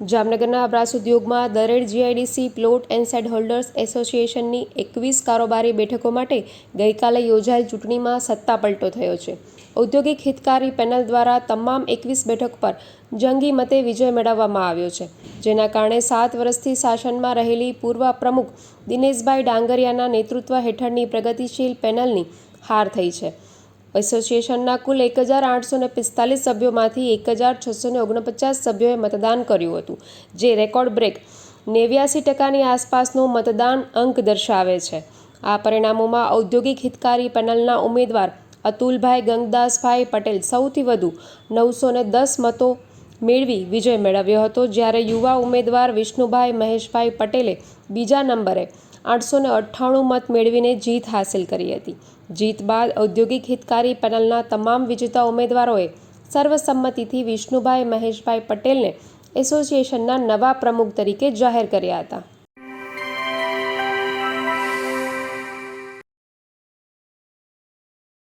જામનગરના અબ્રાસ ઉદ્યોગમાં Dared GIDC plot and shed holders એસોસિએશનની એકવીસ કારોબારી બેઠકો માટે ગઈકાલે યોજાયેલ ચૂંટણીમાં સત્તાપલટો થયો છે. ઔદ્યોગિક હિતકારી પેનલ દ્વારા તમામ એકવીસ બેઠક પર જંગી મતે વિજય મેળવવામાં આવ્યો છે. જેના કારણે સાત વર્ષથી શાસનમાં રહેલી પૂર્વ પ્રમુખ દિનેશભાઈ ડાંગરિયાના નેતૃત્વ હેઠળની પ્રગતિશીલ પેનલની હાર થઈ છે. એસોસિએશનના કુલ એક હજાર આઠસો પિસ્તાલીસ સભ્યોમાંથી એક હજાર છસો ઓગણપચાસ સભ્યોએ મતદાન કર્યું હતું, જે રેકોર્ડ બ્રેક નેવ્યાસી ટકાની આસપાસનું મતદાન અંક દર્શાવે છે. આ પરિણામોમાં ઔદ્યોગિક હિતકારી પેનલના ઉમેદવાર અતુલભાઈ ગંગદાસભાઈ પટેલ સૌથી વધુ નવસો દસ મતો મેળવી વિજય મેળવ્યો હતો, જ્યારે યુવા ઉમેદવાર વિષ્ણુભાઈ મહેશભાઈ પટેલે બીજા નંબરે આઠસો અઠ્ઠાણું મત મેળવીને જીત હાંસલ કરી હતી. જીત બાદ ઔદ્યોગિક હિતકારી પેનલના તમામ વિજેતા ઉમેદવારોએ સર્વસંમતિથી વિષ્ણુભાઈ મહેશભાઈ પટેલને એસોસિએશનના નવા પ્રમુખ તરીકે જાહેર કર્યા હતા.